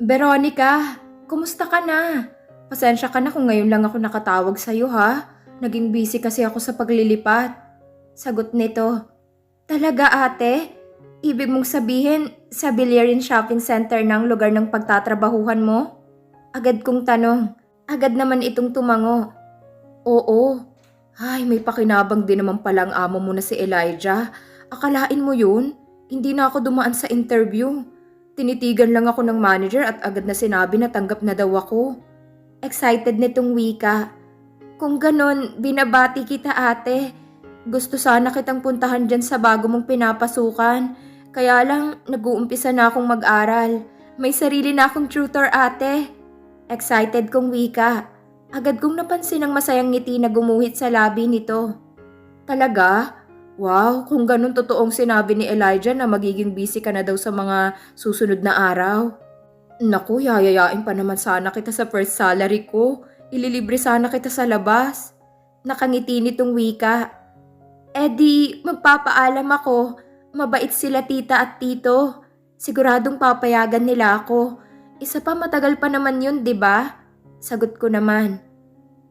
Veronica, kumusta ka na? Pasensya ka na kung ngayon lang ako nakatawag sa'yo ha. Naging busy kasi ako sa paglilipat. Sagot nito, Talaga ate? Ibig mong sabihin, sa Bilyarin Shopping Center ng lugar ng pagtatrabahuhan mo? Agad kong tanong. Agad naman itong tumango. Oo. Ay, may pakinabang din naman palang amo mo na si Elijah. Akalain mo yun? Hindi na ako dumaan sa interview. Tinitigan lang ako ng manager at agad na sinabi na tanggap na daw ako. Excited nitong wika. Kung ganon, binabati kita ate. Gusto sana kitang puntahan dyan sa bago mong pinapasukan. Kaya lang, nag-uumpisa na akong mag-aral. May sarili na akong tutor ate. Excited kong wika. Agad kong napansin ang masayang ngiti na gumuhit sa labi nito. Talaga? Wow, kung ganun totoong sinabi ni Elijah na magiging busy ka na daw sa mga susunod na araw. Naku, yayayain pa naman sana kita sa first salary ko. Ililibre sana kita sa labas. Nakangiti nitong wika. Eh di, magpapaalam ako. Mabait sila tita at tito. Siguradong papayagan nila ako. Isa pa matagal pa naman yun, di ba? Sagot ko naman.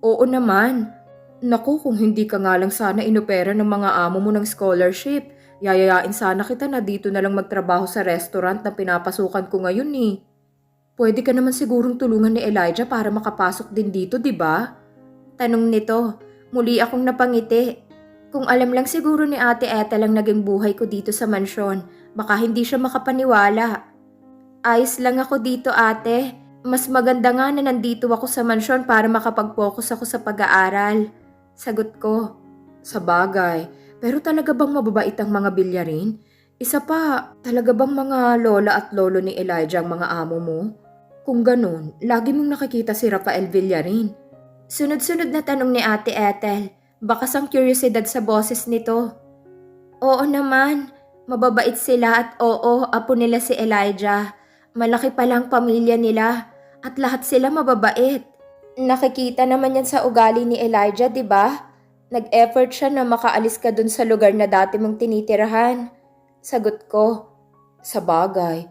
Oo naman. Naku, kung hindi ka nga lang sana inopera ng mga amo mo ng scholarship, yayayain sana kita na dito na lang magtrabaho sa restaurant na pinapasukan ko ngayon eh. Pwede ka naman sigurong tulungan ni Elijah para makapasok din dito, di ba? Tanong nito, muli akong napangiti. Kung alam lang siguro ni Ate Eta lang naging buhay ko dito sa mansyon, baka hindi siya makapaniwala. Ayos lang ako dito ate. Mas maganda nga na nandito ako sa mansyon para makapag-focus ako sa pag-aaral. Sagot ko, sa bagay. Pero talaga bang mababait ang mga bilyarin? Isa pa, talaga bang mga lola at lolo ni Elijah ang mga amo mo? Kung ganun, lagi mong nakikita si Rafael Villarin. Sunod-sunod na tanong ni Ate Ethel. Bakas ang kuryosidad sa boses nito. Oo naman, mababait sila at oo, apo nila si Elijah. Malaki palang pamilya nila at lahat sila mababait. Nakikita naman yan sa ugali ni Elijah, di ba? Nag-effort siya na makaalis ka dun sa lugar na dati mong tinitirahan. Sagot ko, sa bagay.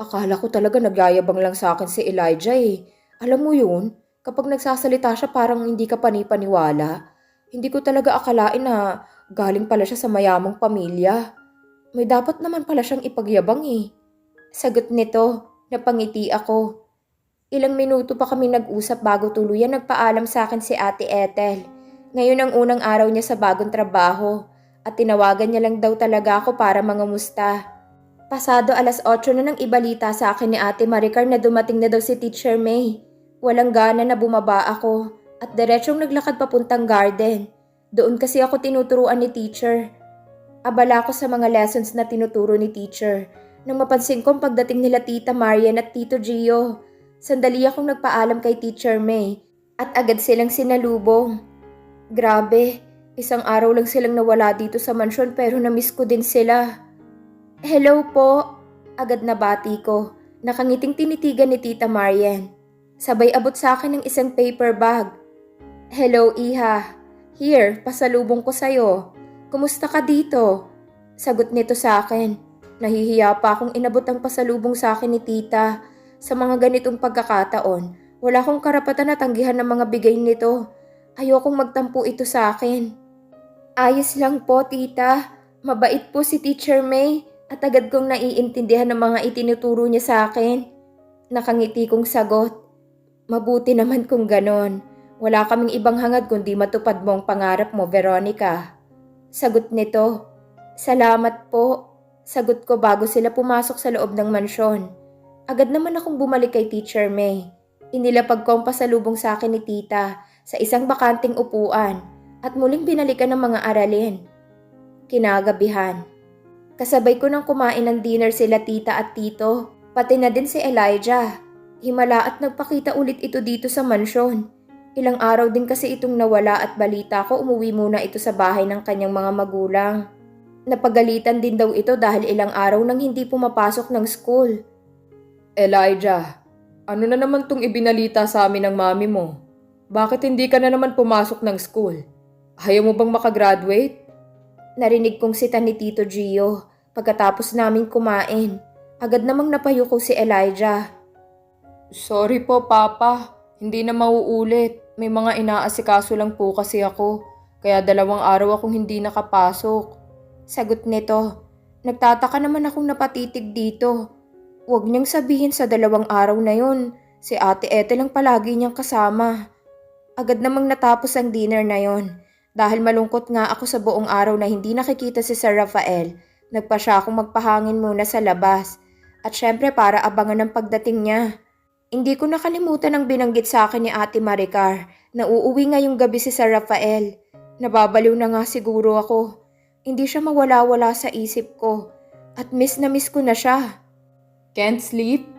Akala ko talaga nagyayabang lang sa akin si Elijah eh. Alam mo yun, kapag nagsasalita siya parang hindi ka panipaniwala. Hindi ko talaga akalain na galing pala siya sa mayamang pamilya. May dapat naman pala siyang ipagyabang eh. Sagot nito, napangiti ako. Ilang minuto pa kami nag-usap bago tuluyan nagpaalam sa akin si Ate Ethel. Ngayon ang unang araw niya sa bagong trabaho at tinawagan niya lang daw talaga ako para mangamusta. Pasado alas 8 na nang ibalita sa akin ni Ate Maricar na dumating na daw si Teacher May. Walang gana na bumaba ako at diretsyong naglakad papuntang garden. Doon kasi ako tinuturuan ni teacher. Abala ako sa mga lessons na tinuturo ni teacher. Nang mapansin kong pagdating nila Tita Marian at Tito Gio, sandali akong nagpaalam kay Teacher May at agad silang sinalubong. Grabe, isang araw lang silang nawala dito sa mansyon pero namiss ko din sila. Hello po, agad na bati ko. Nakangiting tinitigan ni Tita Marian. Sabay abot sa akin ng isang paper bag. Hello, Iha. Here, pasalubong ko sa'yo. Kumusta ka dito? Sagot nito sa akin. Nahihiya pa akong inabot ang pasalubong sa akin ni tita. Sa mga ganitong pagkakataon, wala akong karapatan na tanggihan ng mga bigay nito. Ayokong magtampo ito sa akin. Ayos lang po, tita. Mabait po si Teacher May at agad kong naiintindihan ng mga itinuturo niya sa akin. Nakangiti kong sagot. Mabuti naman kung ganon. Wala kaming ibang hangad kundi matupad mo ang pangarap mo, Veronica. Sagot nito. Salamat po. Sagot ko bago sila pumasok sa loob ng mansyon. Agad naman akong bumalik kay Teacher May. Inilapag ko ang pasalubong sa akin ni tita sa isang bakanting upuan at muling binalikan ng mga aralin. Kinagabihan. Kasabay ko nang kumain ng dinner sila tita at tito, pati na din si Elijah. Himala at nagpakita ulit ito dito sa mansyon. Ilang araw din kasi itong nawala at balita ko umuwi muna ito sa bahay ng kanyang mga magulang. Napagalitan din daw ito dahil ilang araw nang hindi pumapasok ng school. Elijah, ano na naman tong ibinalita sa amin ng mami mo? Bakit hindi ka na naman pumasok ng school? Ayaw mo bang makagraduate? Narinig kong sita ni Tito Gio pagkatapos naming kumain. Agad namang napayo ko si Elijah. Sorry po, Papa. Hindi na mauulit. May mga inaasikaso lang po kasi ako. Kaya dalawang araw akong hindi nakapasok. Sagot nito. Nagtataka naman akong napatitig dito. Huwag niyang sabihin sa dalawang araw na yun. Si Ate Ethel ang palagi niyang kasama. Agad namang natapos ang dinner na yon. Dahil malungkot nga ako sa buong araw na hindi nakikita si Sir Rafael, nagpa siya akong magpahangin muna sa labas. At syempre para abangan ang pagdating niya. Hindi ko nakalimutan ang binanggit sa akin ni Ate Maricar na uuwi ngayong gabi si Sir Rafael. Nababaliw na nga siguro ako. Hindi siya mawala-wala sa isip ko. At miss na miss ko na siya. Can't sleep?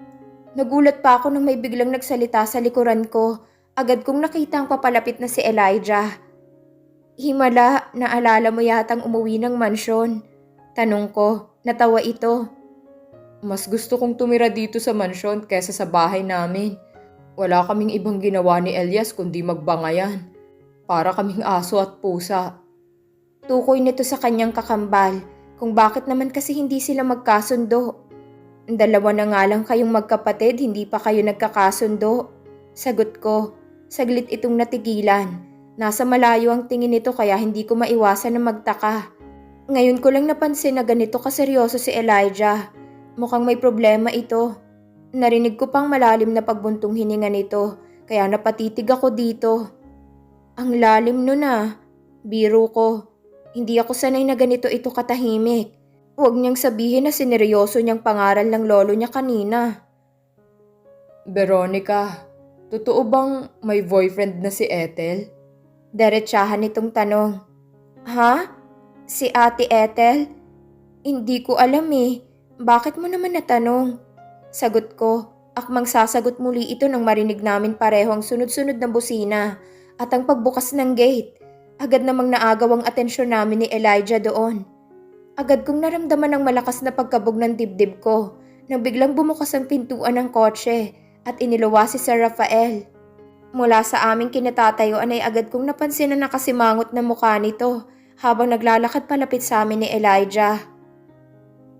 Nagulat pa ako nang may biglang nagsalita sa likuran ko. Agad kong nakita ang papalapit na si Elijah. Himala, naalala mo yatang umuwi ng mansyon. Tanong ko, natawa ito. Mas gusto kong tumira dito sa mansyon kesa sa bahay namin. Wala kaming ibang ginawa ni Elias kundi magbangayan. Para kaming aso at pusa. Tukoy nito sa kanyang kakambal kung bakit naman kasi hindi sila magkasundo. Dalawa na nga lang kayong magkapatid, hindi pa kayo nagkakasundo. Sagot ko, saglit itong natigilan. Nasa malayo ang tingin nito kaya hindi ko maiwasan na magtaka. Ngayon ko lang napansin na ganito kaseryoso si Elijah. Mukhang may problema ito. Narinig ko pang malalim na pagbuntong hininga nito, kaya napatitig ako dito. Ang lalim nun ah. Biro ko. Hindi ako sanay na ganito ito katahimik. Huwag niyang sabihin na sineryoso niyang pangaral ng lolo niya kanina. Veronica, totoo bang may boyfriend na si Ethel? Diretsahan itong tanong. Ha? Si Ate Ethel? Hindi ko alam eh. Bakit mo naman natanong? Sagot ko, akmang sasagot muli ito nang marinig namin pareho ang sunod-sunod na busina at ang pagbukas ng gate. Agad namang naagaw ang atensyon namin ni Elijah doon. Agad kong naramdaman ang malakas na pagkabog ng dibdib ko nang biglang bumukas ang pintuan ng kotse at iniluwa si Sir Rafael. Mula sa aming kinatatayuan ay agad kong napansin na nakasimangot na mukha nito habang naglalakad palapit sa amin ni Elijah.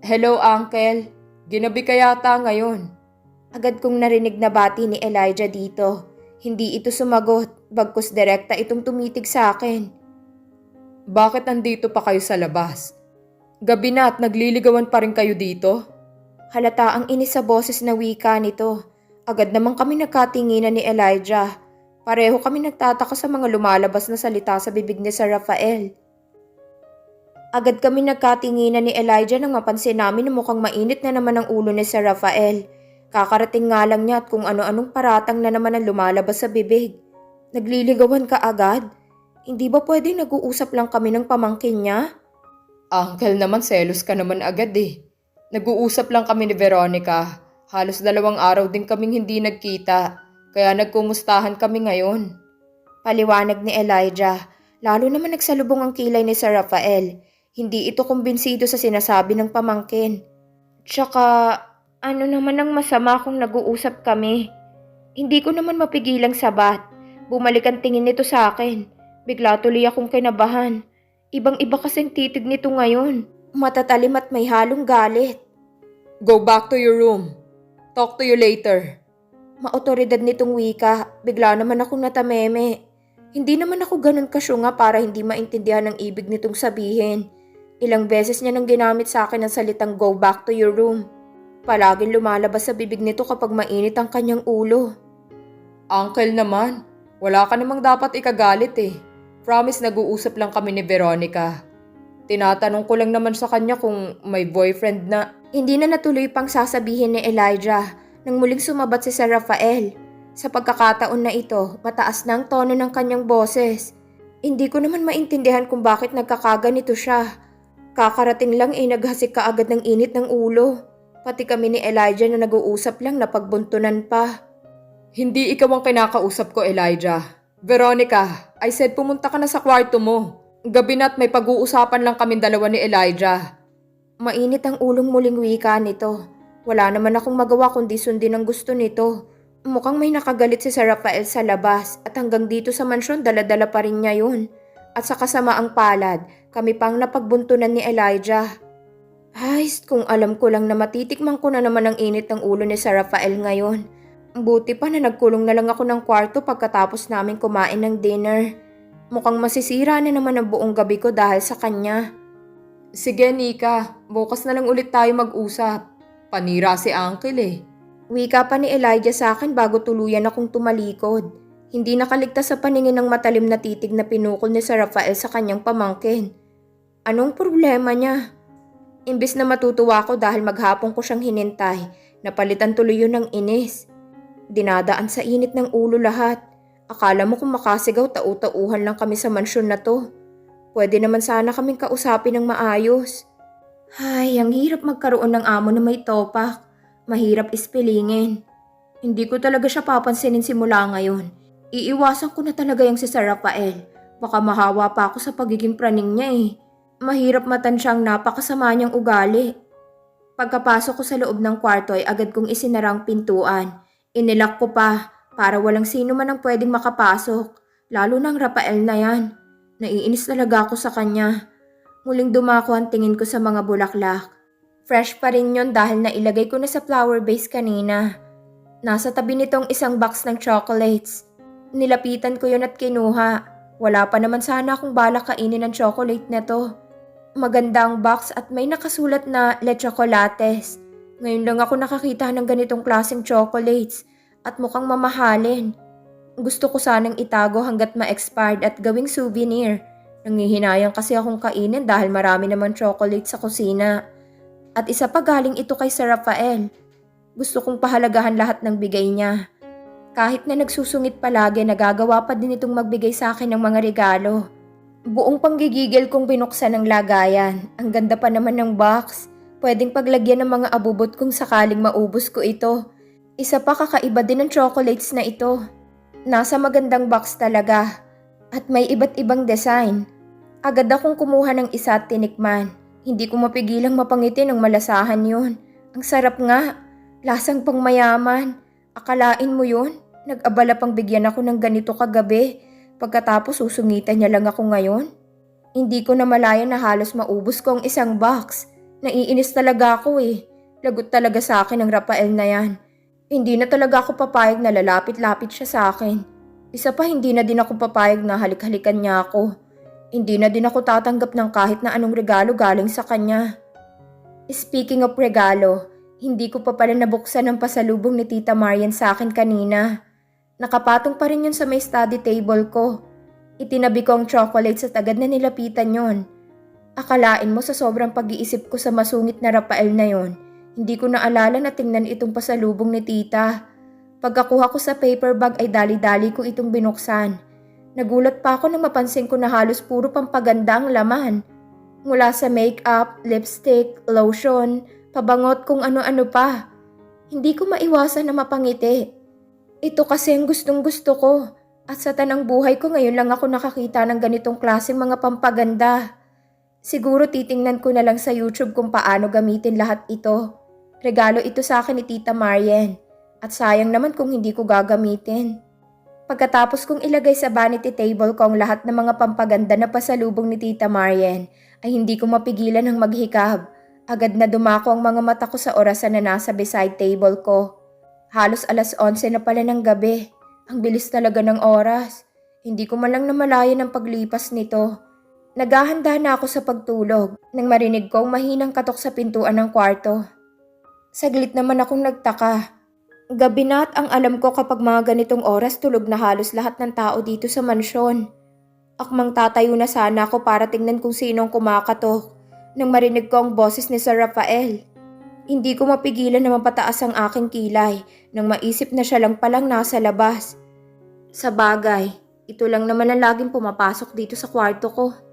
Hello, Uncle. Ginabi ka yata ngayon. Agad kong narinig na bati ni Elijah dito. Hindi ito sumagot, bagkus direkta itong tumitig sa akin. Bakit andito pa kayo sa labas? Gabi na at nagliligawan pa rin kayo dito? Halata ang inis sa boses na wika nito. Agad naman kami nagkatinginan ni Elijah. Pareho kami nagtataka sa mga lumalabas na salita sa bibig ni Sir Rafael. Agad kami nagkatinginan ni Elijah nang mapansin namin na mukhang mainit na naman ang ulo ni Sir Rafael. Kakarating nga lang niya at kung ano-anong paratang na naman ang lumalabas sa bibig. Nagliligawan ka agad? Hindi ba pwedeng nag-uusap lang kami ng pamangkin niya? Uncle naman, selos ka naman agad eh. Nag-uusap lang kami ni Veronica. Halos dalawang araw din kaming hindi nagkita. Kaya nagkumustahan kami ngayon. Paliwanag ni Elijah. Lalo naman nagsalubong ang kilay ni Sir Rafael. Hindi ito kumbinsido sa sinasabi ng pamangkin. Tsaka, ano naman ang masama kung nag-uusap kami? Hindi ko naman mapigilang sabat. Bumalik ang tingin nito sa akin. Bigla tuloy akong kinabahan. Ibang-iba kasing titig nito ngayon. Matatalim at may halong galit. Go back to your room. Talk to you later. Maotoridad nitong wika, bigla naman akong natameme. Hindi naman ako ganun kasyunga para hindi maintindihan ang ibig nitong sabihin. Ilang beses niya nang ginamit sa akin ang salitang go back to your room. Palaging lumalabas sa bibig nito kapag mainit ang kanyang ulo. Uncle naman, wala ka namang dapat ikagalit eh. Promise nag-uusap lang kami ni Veronica. Tinatanong ko lang naman sa kanya kung may boyfriend na. Hindi na natuloy pang sasabihin ni Elijah nang muling sumabat si Sir Rafael. Sa pagkakataon na ito, mataas na ang tono ng kanyang boses. Hindi ko naman maintindihan kung bakit nagkakaganito siya. Kakarating lang ay naghasik ka agad ng init ng ulo. Pati kami ni Elijah na nag-uusap lang na pagbuntunan pa. Hindi ikaw ang kinakausap ko, Elijah. Veronica, I said pumunta ka na sa kwarto mo. Gabi na't may pag-uusapan lang kami dalawa ni Elijah. Mainit ang ulong muling wika nito. Wala naman akong magawa kundi sundin ang gusto nito. Mukhang may nakagalit si Sir Rafael sa labas at hanggang dito sa mansyon daladala pa rin niya yun. At sa kasamaang palad, kami pang napagbuntunan ni Elijah. Ay, kung alam ko lang na matitikman ko na naman ang init ng ulo ni Sir Rafael ngayon. Buti pa na nagkulong na lang ako ng kwarto pagkatapos namin kumain ng dinner. Mukhang masisira na naman ang buong gabi ko dahil sa kanya. Sige, Nika. Bukas na lang ulit tayo mag-usap. Panira si Uncle eh. Wika pa ni Elijah sa akin bago tuluyan akong tumalikod. Hindi nakaligtas sa paningin ng matalim na titig na pinukol ni Sir Rafael sa kanyang pamangkin. Anong problema niya? Imbis na matutuwa ako dahil maghapon ko siyang hinintay, napalitan tuloy yun ng inis. Dinadaan sa init ng ulo lahat. Akala mo kung makasigaw tau-tauhan lang kami sa mansyon na to. Pwede naman sana kaming kausapin ng maayos. Ay, ang hirap magkaroon ng amo na may topak. Mahirap ispilingin. Hindi ko talaga siya papansinin simula ngayon. Iiwasan ko na talaga yung si Sir Rafael. Baka mahawa pa ako sa pagiging praning niya eh. Mahirap matansyang napakasama niyang ugali. Pagkapasok ko sa loob ng kwarto ay agad kong isinarang pintuan. Inilak ko pa para walang sino man ang pwedeng makapasok. Lalo ng Rafael na yan. Naiinis talaga ako sa kanya. Muling dumako ang tingin ko sa mga bulaklak. Fresh pa rin yon dahil nailagay ko na sa flower vase kanina. Nasa tabi nitong isang box ng chocolates. Nilapitan ko yon at kinuha. Wala pa naman sana akong balak kainin ng chocolate na to. Magandang box at may nakasulat na Le Chocolates. Ngayon lang ako nakakita ng ganitong klaseng chocolates at mukhang mamahalin. Gusto ko sanang itago hanggat ma-expired at gawing souvenir. Nangihinayang kasi akong kainin dahil marami naman chocolate sa kusina. At isa pa galing ito kay Sir Rafael. Gusto kong pahalagahan lahat ng bigay niya. Kahit na nagsusungit palagi, nagagawa pa din itong magbigay sa akin ng mga regalo. Buong panggigigil kong binuksan ang lagayan. Ang ganda pa naman ng box. Pwedeng paglagyan ng mga abubot kung sakaling maubos ko ito. Isa pa kakaiba din ng chocolates na ito. Nasa magandang box talaga. At may iba't ibang design. Agad akong kumuha ng isa at tinikman. Hindi ko mapigilang mapangiti ng malasahan yun. Ang sarap nga. Lasang pang mayaman. Akalain mo yun? Nag-abala pang bigyan ako ng ganito kagabi. Pagkatapos susungitan niya lang ako ngayon. Hindi ko na malaya na halos maubos ko ang isang box. Naiinis talaga ako eh. Lagot talaga sa akin ang Rafael na yan. Hindi na talaga ako papayag na lalapit-lapit siya sa akin. Isa pa hindi na din ako papayag na halik-halikan niya ako. Hindi na din ako tatanggap ng kahit na anong regalo galing sa kanya. Speaking of regalo, hindi ko pa pala nabuksan ang pasalubong ni Tita Marian sa akin kanina. Nakapatong pa rin yun sa may study table ko. Itinabi ko ang chocolates at agad na nilapitan yon. Akalain mo sa sobrang pag-iisip ko sa masungit na Rafael na yon, hindi ko naalala na tingnan itong pasalubong ni tita. Pagkakuha ko sa paper bag ay dali-dali ko itong binuksan. Nagulat pa ako nang mapansin ko na halos puro pampaganda ang laman. Mula sa makeup, lipstick, lotion, pabangot kung ano-ano pa. Hindi ko maiwasan na mapangiti. Ito kasi ang gustong gusto ko. At sa tanang buhay ko ngayon lang ako nakakita ng ganitong klaseng mga pampaganda. Siguro titingnan ko na lang sa YouTube kung paano gamitin lahat ito. Regalo ito sa akin ni Tita Marian. At sayang naman kung hindi ko gagamitin. Pagkatapos kong ilagay sa vanity table ko ang lahat ng mga pampaganda na pasalubong ni Tita Marian, ay hindi ko mapigilan ng maghikab. Agad na dumako ang mga mata ko sa orasan na nasa beside table ko. Halos alas 11 na pala ng gabi. Ang bilis talaga ng oras. Hindi ko man lang namalayan ang paglipas nito. Naghahanda na ako sa pagtulog nang marinig ko ang mahinang katok sa pintuan ng kwarto. Saglit naman akong nagtaka. Gabi na at ang alam ko kapag mga ganitong oras tulog na halos lahat ng tao dito sa mansyon. Akmang tatayo na sana ako para tingnan kung sinong kumakatok nang marinig ko ang boses ni Sir Rafael. Hindi ko mapigilan na mapataas ang aking kilay nang maisip na siya lang palang nasa labas. Sa bagay, ito lang naman ang laging pumapasok dito sa kwarto ko.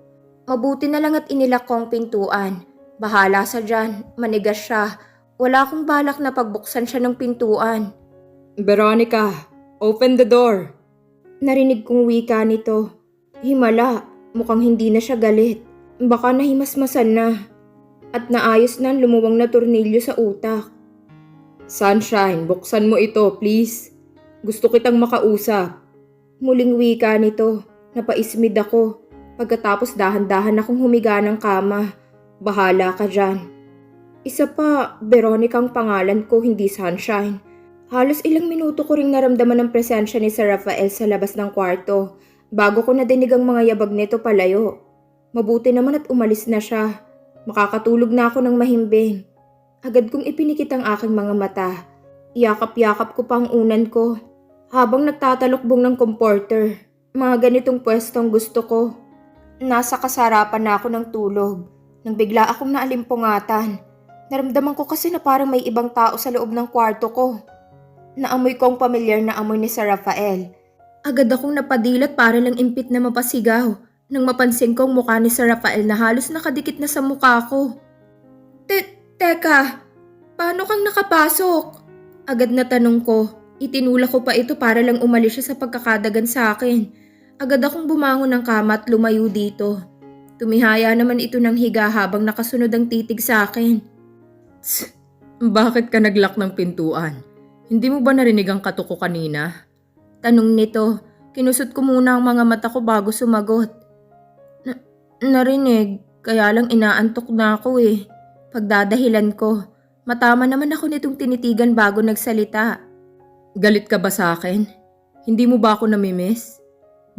Mabuti na lang at inilak ko ang pintuan. Bahala sa dyan, manigas siya. Wala akong balak na pagbuksan siya ng pintuan. Veronica, open the door. Narinig kong wika nito. Himala, mukhang hindi na siya galit. Baka nahimasmasan na. At naayos na ang lumuwang na tornilyo sa utak. Sunshine, buksan mo ito, please. Gusto kitang makausap. Muling wika nito. Napaismid ako. Pagkatapos dahan-dahan akong humiga ng kama. Bahala ka dyan. Isa pa, Veronica ang pangalan ko, hindi Sunshine. Halos ilang minuto ko ring naramdaman ang presensya ni Sir Rafael sa labas ng kwarto bago ko nadinig ang mga yabag nito palayo. Mabuti naman at umalis na siya. Makakatulog na ako ng mahimbing. Agad kong ipinikit ang aking mga mata. Yakap-yakap ko pa ang unan ko. Habang nagtatalokbong ng comporter, mga ganitong pwestong gusto ko. Nasa kasarapan na ako ng tulog nang bigla akong naalimpungatan. Naramdaman ko kasi na parang may ibang tao sa loob ng kwarto ko. Naamoy ko ang pamilyar na amoy ni Sir Rafael. Agad akong napadilat para lang impit na mapasigaw nang mapansin ko ang mukha ni Sir Rafael na halos nakadikit na sa mukha ko. Te, teka, paano kang nakapasok? Agad na tanong ko. Itinula ko pa ito para lang umalis siya sa pagkakadagan sa akin. Agad akong bumangon ng kama at lumayo dito. Tumihaya naman ito ng higa habang nakasunod ang titig sa akin. Tsk, bakit ka naglock ng pintuan? Hindi mo ba narinig ang katuko kanina? Tanong nito, kinusot ko muna ang mga mata ko bago sumagot. Na- narinig, kaya lang inaantok na ako eh. Pagdadahilan ko, matama naman ako nitong tinitigan bago nagsalita. Galit ka ba sa akin? Hindi mo ba ako namimiss?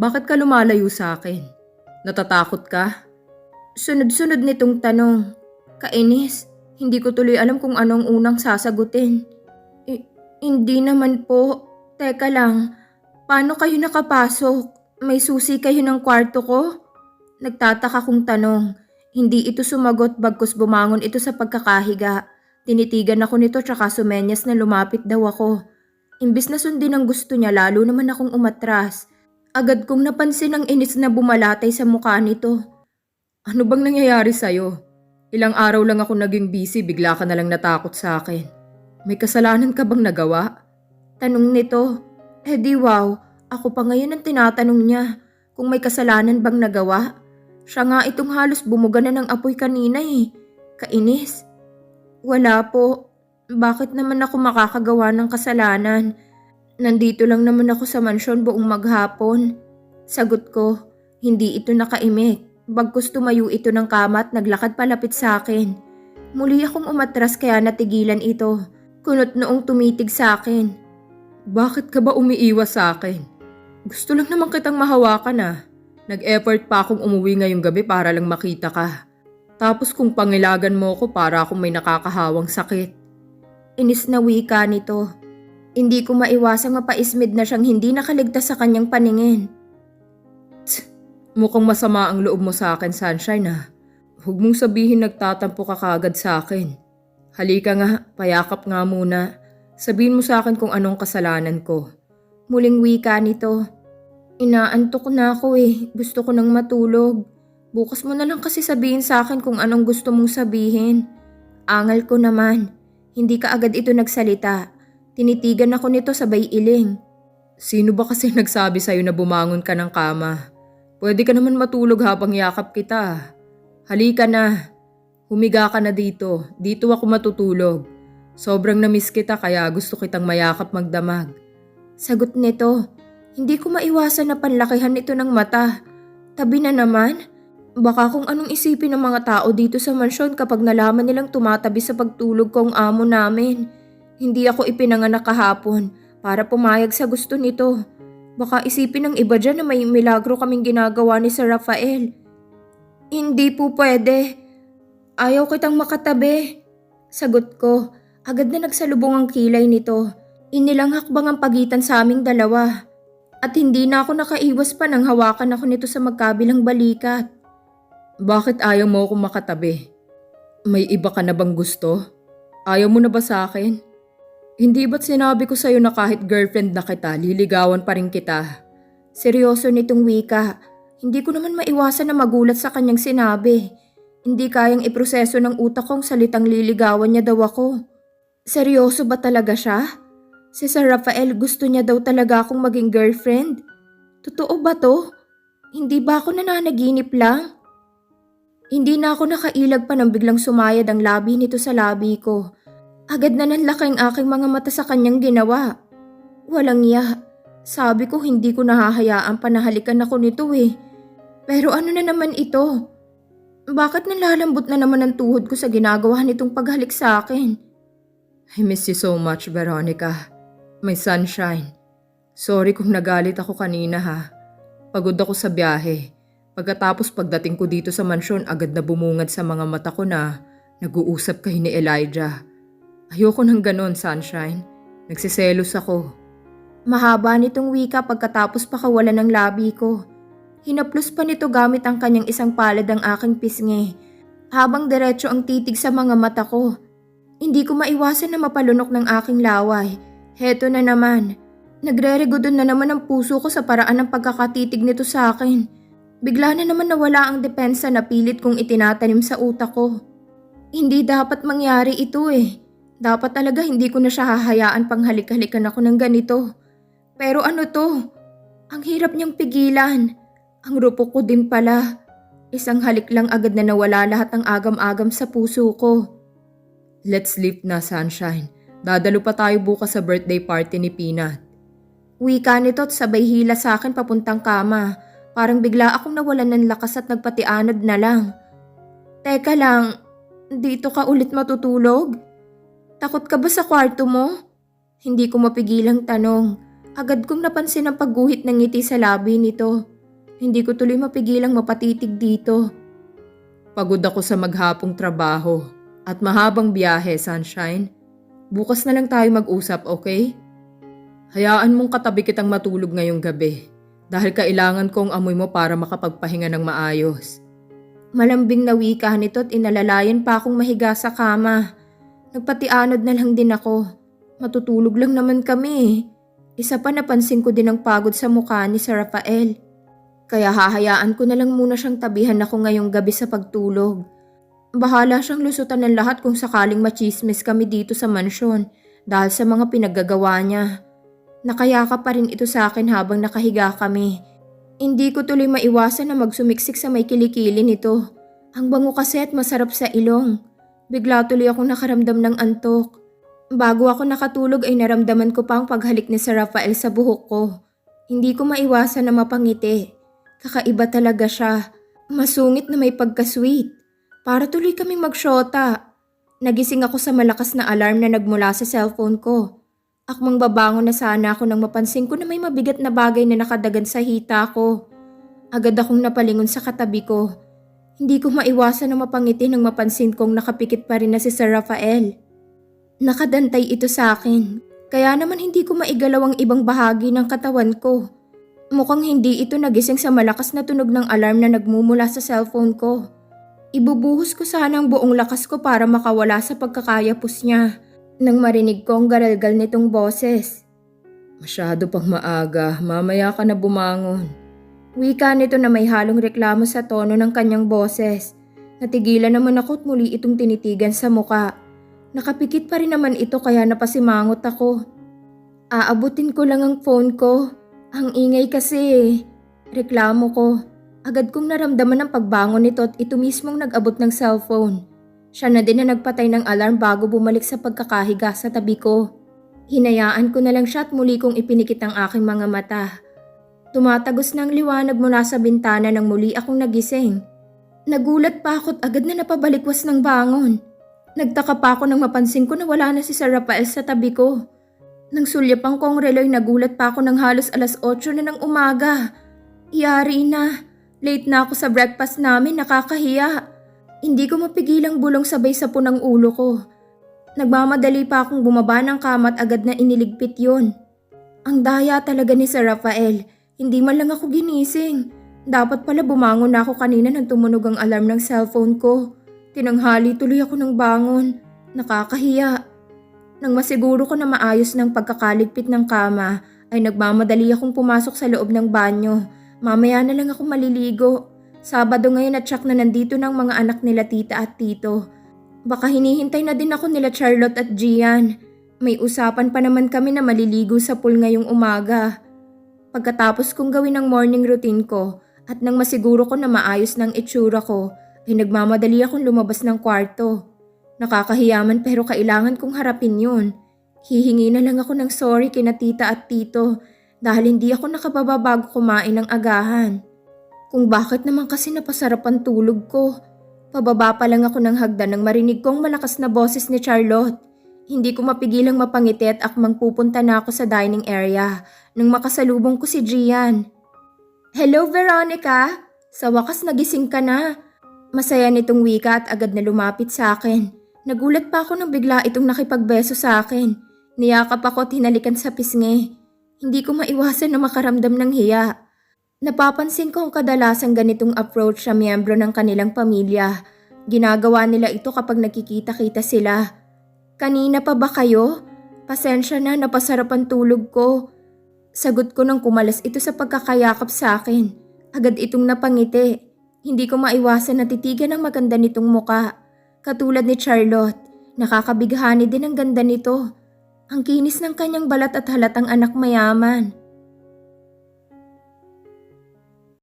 Bakit ka lumalayo sa akin? Natatakot ka? Sunod-sunod nitong tanong. Kainis, hindi ko tuloy alam kung anong unang sasagutin. I- hindi naman po. Teka lang, paano kayo nakapasok? May susi kayo ng kwarto ko? Nagtataka kong tanong. Hindi ito sumagot bagkus bumangon ito sa pagkakahiga. Tinitigan ako nito tsaka sumenyas na lumapit daw ako. Imbis na sundin ang gusto niya lalo naman akong umatras. Agad kong napansin ang inis na bumalatay sa mukha nito. Ano bang nangyayari sa'yo? Ilang araw lang ako naging busy, bigla ka na lang natakot sa akin. May kasalanan ka bang nagawa? Tanong nito. Eh di wow, ako pa ngayon ang tinatanong niya kung may kasalanan bang nagawa. Siya nga itong halos bumuga na ng apoy kanina eh. Kainis. Wala po. Bakit naman ako makakagawa ng kasalanan? Nandito lang naman ako sa mansyon buong maghapon. Sagot ko, hindi ito nakaimik. Bagkus tumayo ito ng kama at naglakad palapit sa akin. Muli akong umatras kaya natigilan ito. Kunot noong tumitig sa akin. Bakit ka ba umiiwas sa akin? Gusto lang naman kitang mahawakan ah. Nag-effort pa akong umuwi ngayong gabi para lang makita ka. Tapos kung pangilagan mo ako para akong may nakakahawang sakit. Inis na wika nito. Hindi ko maiwasang mapaismid na siyang hindi nakaligtas sa kanyang paningin. Mukhang masama ang loob mo sa akin, Sunshine ha. Huwag mong sabihin nagtatampo ka kagad sa akin. Halika nga, payakap nga muna. Sabihin mo sa akin kung anong kasalanan ko. Muling wika nito. Inaantok na ako eh. Gusto ko nang matulog. Bukas mo na lang kasi sabihin sa akin kung anong gusto mong sabihin. Angal ko naman. Hindi ka agad ito nagsalita. Tinitigan ako nito sabay iling. Sino ba kasi nagsabi sa'yo na bumangon ka ng kama? Pwede ka naman matulog habang yakap kita. Halika na. Humiga ka na dito. Dito ako matutulog. Sobrang namiss kita kaya gusto kitang mayakap magdamag. Sagot nito. Hindi ko maiwasan na panlakihan ito ng mata. Tabi na naman. Baka kung anong isipin ng mga tao dito sa mansyon kapag nalaman nilang tumatabi sa pagtulog ko ang amo namin. Hindi ako ipinanganak kahapon para pumayag sa gusto nito. Baka isipin ng iba dyan na may milagro kaming ginagawa ni Sir Rafael. Hindi po pwede. Ayaw kitang makatabi. Sagot ko, agad na nagsalubong ang kilay nito. Inilang hakbang ang pagitan sa aming dalawa. At hindi na ako nakaiwas pa nang hawakan ako nito sa magkabilang balikat. Bakit ayaw mo akong makatabi? May iba ka na bang gusto? Ayaw mo na ba sa akin? Hindi ba't sinabi ko sa'yo na kahit girlfriend na kita, liligawan pa rin kita? Seryoso nitong wika. Hindi ko naman maiwasan na magulat sa kanyang sinabi. Hindi kayang iproseso ng utak kong salitang liligawan niya daw ako. Seryoso ba talaga siya? Si Sir Rafael gusto niya daw talaga akong maging girlfriend? Totoo ba to? Hindi ba ako nananaginip lang? Hindi na ako nakailag pa nang biglang sumayad ang labi nito sa labi ko. Agad na nanlaki ang aking mga mata sa kanyang ginawa. Walang iya. Sabi ko hindi ko nahahayaan panahalikan ako nito eh. Pero ano na naman ito? Bakit nalalambot na naman ang tuhod ko sa ginagawa nitong paghalik sa akin? I miss you so much, Veronica. My sunshine. Sorry kung nagalit ako kanina ha. Pagod ako sa biyahe. Pagkatapos pagdating ko dito sa mansyon, agad na bumungad sa mga mata ko na nag-uusap kayo ni Elijah. Ayoko ng ganon, sunshine. Nagsiselos ako. Mahaba nitong wika pagkatapos pakawalan ng labi ko. Hinaplos pa nito gamit ang kanyang isang palad ang aking pisngi. Habang diretso ang titig sa mga mata ko. Hindi ko maiwasan na mapalunok ng aking laway. Heto na naman. Nagre-regodon na naman ang puso ko sa paraan ng pagkakatitig nito sa akin. Bigla na naman nawala ang depensa na pilit kong itinatanim sa utak ko. Hindi dapat mangyari ito eh. Dapat talaga hindi ko na siya hahayaan pang halik-halikan ako ng ganito. Pero ano to? Ang hirap niyang pigilan. Ang rupok ko din pala. Isang halik lang agad na nawala lahat ng agam-agam sa puso ko. Let's sleep na, sunshine. Dadalo pa tayo bukas sa birthday party ni Peanut. Wika nito at sabay hila sa akin papuntang kama. Parang bigla akong nawalan ng lakas at nagpatianod na lang. Teka lang, dito ka ulit matutulog? Takot ka ba sa kwarto mo? Hindi ko mapigilang tanong. Agad kong napansin ang pagguhit ng ngiti sa labi nito. Hindi ko tuloy mapigilang mapatitig dito. Pagod ako sa maghapong trabaho at mahabang biyahe, sunshine. Bukas na lang tayo mag-usap, okay? Hayaan mong katabi kitang matulog ngayong gabi dahil kailangan kong amoy mo para makapagpahinga ng maayos. Malambing na wika nito at inalalayan pa akong mahiga sa kama. Nagpatianod na lang din ako. Matutulog lang naman kami. Isa pa napansin ko din ang pagod sa mukha ni Sir Rafael. Kaya hahayaan ko na lang muna siyang tabihan ako ngayong gabi sa pagtulog. Bahala siyang lusutan ng lahat kung sakaling machismis kami dito sa mansyon dahil sa mga pinaggagawa niya. Nakayaka pa rin ito sa akin habang nakahiga kami. Hindi ko tuloy maiwasan na magsumiksik sa may kilikili nito. Ang bango kasi at masarap sa ilong. Bigla tuloy akong nakaramdam ng antok. Bago ako nakatulog ay naramdaman ko pa ang paghalik ni Sir Rafael sa buhok ko. Hindi ko maiwasan na mapangiti. Kakaiba talaga siya. Masungit na may pagka-sweet. Para tuloy kaming magsyota. Nagising ako sa malakas na alarm na nagmula sa cellphone ko. Akmang babangon na sana ako nang mapansin ko na may mabigat na bagay na nakadagan sa hita ko. Agad akong napalingon sa katabi ko. Hindi ko maiwasan na mapangiti nang mapansin kong nakapikit pa rin na si Sir Rafael. Nakadantay ito sa akin, kaya naman hindi ko maigalaw ang ibang bahagi ng katawan ko. Mukhang hindi ito nagising sa malakas na tunog ng alarm na nagmumula sa cellphone ko. Ibubuhos ko sana ang buong lakas ko para makawala sa pagkakayapos niya nang marinig ko ang garalgal nitong boses. Masyado pang maaga, mamaya ka na bumangon. Wika nito na may halong reklamo sa tono ng kanyang boses. Natigilan naman ako at muli itong tinitigan sa muka. Nakapikit pa rin naman ito kaya napasimangot ako. Aabutin ko lang ang phone ko. Ang ingay kasi eh. Reklamo ko. Agad kong naramdaman ang pagbangon nito at ito mismong nag-abot ng cellphone. Siya na din na nagpatay ng alarm bago bumalik sa pagkakahiga sa tabi ko. Hinayaan ko na lang siya at muli kong ipinikit ang aking mga mata. Tumatagos ng liwanag mula sa bintana nang muli akong nagising. Nagulat pa ako at agad na napabalikwas ng bangon. Nagtaka pa ako nang mapansin ko na wala na si Sir Rafael sa tabi ko. Nang sulyapang ko ang reloy, nagulat pa ako ng halos alas 8 na ng umaga. Iyari na. Late na ako sa breakfast namin, nakakahiya. Hindi ko mapigilang bulong sabay sa punang ulo ko. Nagmamadali pa akong bumaba ng kama at agad na iniligpit yon. Ang daya talaga ni Sir Rafael. Hindi man lang ako ginising. Dapat pala bumangon na ako kanina nang tumunog ang alarm ng cellphone ko. Tinanghali tuloy ako ng bangon. Nakakahiya. Nang masiguro ko na maayos ng pagkakaligpit ng kama, ay nagmamadali akong pumasok sa loob ng banyo. Mamaya na lang ako maliligo. Sabado ngayon at tsak na nandito ng mga anak nila tita at tito. Baka hinihintay na din ako nila Charlotte at Gian. May usapan pa naman kami na maliligo sa pool ngayong umaga. Pagkatapos kong gawin ang morning routine ko at nang masiguro ko na maayos ng itsura ko, ay nagmamadali akong lumabas ng kwarto. Nakakahiyaman pero kailangan kong harapin yun. Hihingi na lang ako ng sorry kina tita at tito dahil hindi ako nakababa bago kumain ng agahan. Kung bakit naman kasi napasarap ang tulog ko. Pababa pa lang ako ng hagdan nang marinig kong malakas na boses ni Charlotte. Hindi ko mapigilang mapangiti at akmang pupunta na ako sa dining area nang makasalubong ko si Gian. Hello Veronica! Sa wakas nagising ka na. Masaya nitong wika at agad na lumapit sa akin. Nagulat pa ako nang bigla itong nakipagbeso sa akin. Niyakap ako at hinalikan sa pisngi. Hindi ko maiwasan na makaramdam ng hiya. Napapansin ko ang kadalasang ganitong approach sa miyembro ng kanilang pamilya. Ginagawa nila ito kapag nakikita-kita sila. Kanina pa ba kayo? Pasensya na, napasarap ang tulog ko. Sagot ko nang kumalas ito sa pagkakayakap sa akin. Agad itong napangiti. Hindi ko maiwasan na titigan ang maganda nitong muka. Katulad ni Charlotte, nakakabighani din ang ganda nito. Ang kinis ng kanyang balat at halatang anak mayaman.